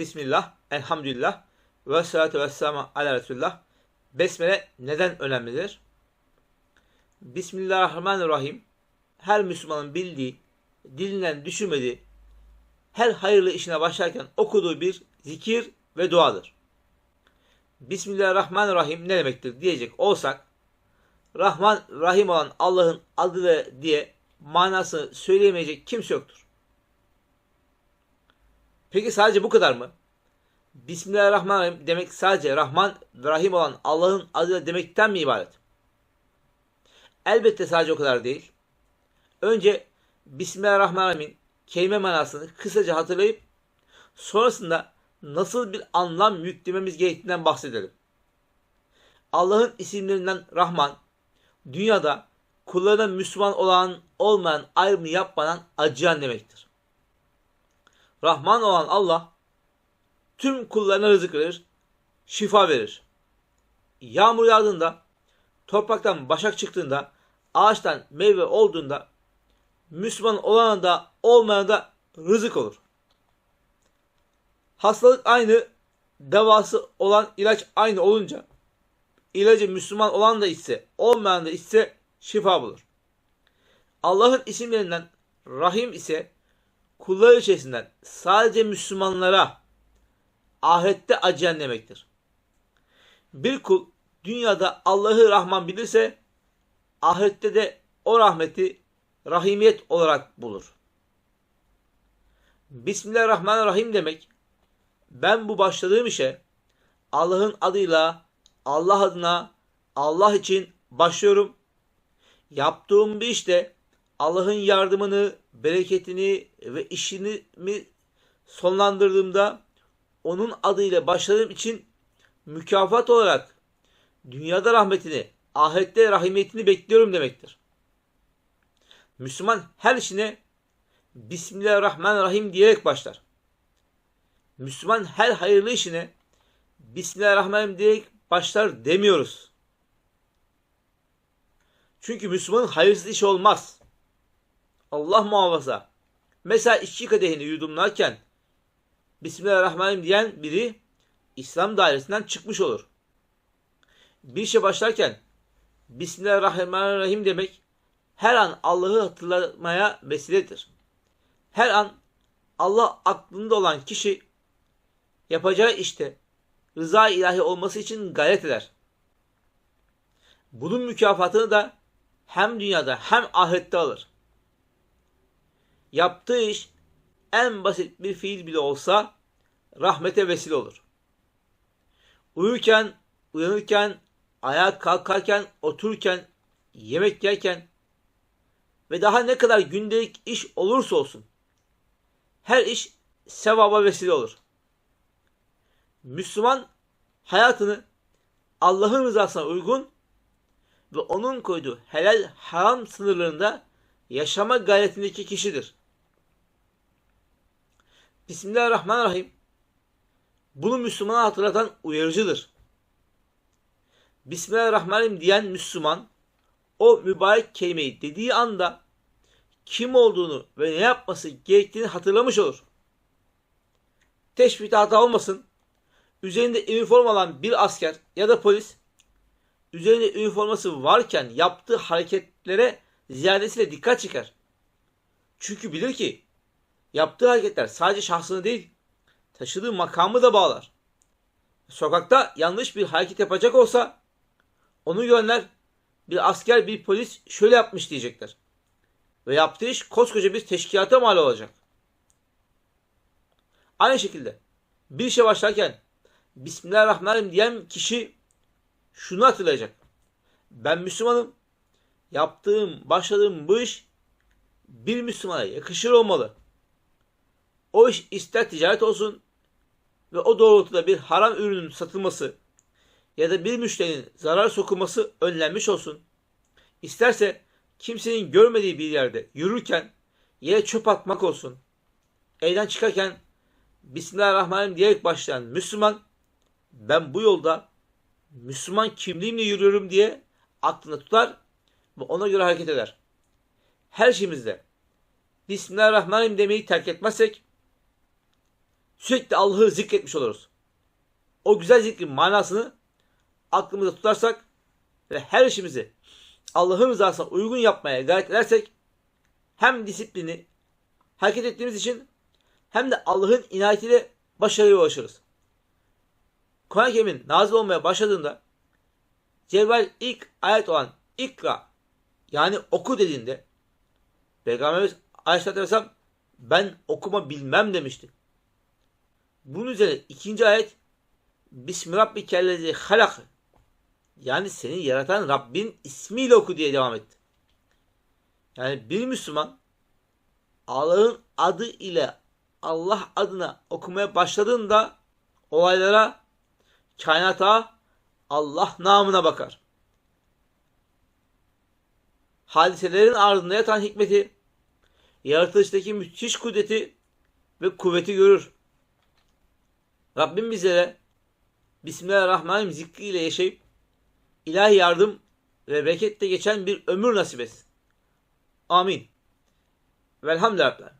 Bismillah, elhamdülillah ve salatu ve selamu ala Resulullah. Besmele neden önemlidir? Bismillahirrahmanirrahim. Her Müslümanın bildiği, dilinden düşürmediği, her hayırlı işine başlarken okuduğu bir zikir ve duadır. Bismillahirrahmanirrahim ne demektir diyecek olsak, Rahman, Rahim olan Allah'ın adı diye manasını söyleyemeyecek kimse yoktur. Peki sadece bu kadar mı? Bismillahirrahmanirrahim demek sadece Rahman ve Rahim olan Allah'ın adıyla demekten mi ibaret? Elbette sadece o kadar değil. Önce Bismillahirrahmanirrahim'in kelime manasını kısaca hatırlayıp sonrasında nasıl bir anlam yüklememiz gerektiğinden bahsedelim. Allah'ın isimlerinden Rahman, dünyada kullarına Müslüman olan olmayan ayrımı yapmadan acıyan demektir. Rahman olan Allah tüm kullarına rızık verir, şifa verir. Yağmur yağdığında, topraktan başak çıktığında, ağaçtan meyve olduğunda Müslüman olana da olmayana da rızık olur. Hastalık aynı, devası olan ilaç aynı olunca ilacı Müslüman olan da içse, olmayan da içse şifa bulur. Allah'ın isimlerinden Rahim ise kullar içerisinden sadece Müslümanlara ahirette acıyan demektir. Bir kul dünyada Allah'ı Rahman bilirse ahirette de o rahmeti rahimiyet olarak bulur. Bismillahirrahmanirrahim demek ben bu başladığım işe Allah'ın adıyla Allah adına Allah için başlıyorum. Yaptığım bir işte Allah'ın yardımını, bereketini ve işini mi sonlandırdığımda onun adıyla başladığım için mükafat olarak dünyada rahmetini, ahirette rahimiyetini bekliyorum demektir. Müslüman her işine Bismillahirrahmanirrahim diyerek başlar. Müslüman her hayırlı işine Bismillahirrahmanirrahim diyerek başlar demiyoruz. Çünkü Müslümanın hayırsız işi olmaz. Allah muhafaza. Mesela içki kadehini yudumlarken Bismillahirrahmanirrahim diyen biri İslam dairesinden çıkmış olur. Bir işe başlarken Bismillahirrahmanirrahim demek her an Allah'ı hatırlamaya vesiledir. Her an Allah aklında olan kişi yapacağı işte rıza ilahi olması için gayret eder. Bunun mükafatını da hem dünyada hem ahirette alır. Yaptığı iş en basit bir fiil bile olsa rahmete vesile olur. Uyurken, uyanırken, ayağa kalkarken, otururken, yemek yerken ve daha ne kadar gündelik iş olursa olsun her iş sevaba vesile olur. Müslüman hayatını Allah'ın rızasına uygun ve onun koyduğu helal haram sınırlarında yaşama gayretindeki kişidir. Bismillahirrahmanirrahim. Bunu Müslümana hatırlatan uyarıcıdır. Bismillahirrahmanirrahim diyen Müslüman o mübarek kelimeyi dediği anda kim olduğunu ve ne yapması gerektiğini hatırlamış olur. Teşbihte hata olmasın. Üzerinde üniform olan bir asker ya da polis üzerinde üniforması varken yaptığı hareketlere ziyadesiyle dikkat çeker. Çünkü bilir ki yaptığı hareketler sadece şahsını değil taşıdığı makamı da bağlar. Sokakta yanlış bir hareket yapacak olsa onu görenler bir asker bir polis şöyle yapmış diyecekler. Ve yaptığı iş koskoca bir teşkilata mal olacak. Aynı şekilde bir işe başlarken Bismillahirrahmanirrahim diyen kişi şunu hatırlayacak. Ben Müslümanım. Yaptığım, başladığım bu iş bir Müslümana yakışır olmalı. O iş ister ticaret olsun ve o doğrultuda bir haram ürünün satılması ya da bir müşterinin zarar sokulması önlenmiş olsun. İsterse kimsenin görmediği bir yerde yürürken yere çöp atmak olsun. Evden çıkarken Bismillahirrahmanirrahim diyerek başlayan Müslüman ben bu yolda Müslüman kimliğimle yürüyorum diye aklında tutar ve ona göre hareket eder. Her şeyimizde Bismillahirrahmanirrahim demeyi terk etmezsek sürekli Allah'ı zikretmiş oluruz. O güzel zikrin manasını aklımızda tutarsak ve her işimizi Allah'ın rızasına uygun yapmaya gayret edersek hem disiplini hareket ettiğimiz için hem de Allah'ın inayetiyle başarıya ulaşırız. Kur'an-ı Kerim'in nazil olmaya başladığında Cebrail ilk ayet olan ikra yani oku dediğinde Peygamberimiz Aleyhisselatü Vesselam ben okuma bilmem demişti. Bunun üzerine ikinci ayet Bismillahirrahmanirrahim halak yani seni yaratan Rabbin ismiyle oku diye devam etti. Yani bir Müslüman Allah'ın adı ile Allah adına okumaya başladığında olaylara, kainata Allah namına bakar. Hadiselerin ardında yatan hikmeti, yaratılıştaki müthiş kudreti ve kuvveti görür. Rabbim bizlere Bismillahirrahmanirrahim zikriyle yaşayıp ilahi yardım ve bereketle geçen bir ömür nasip etsin. Amin. Velhamdülillah.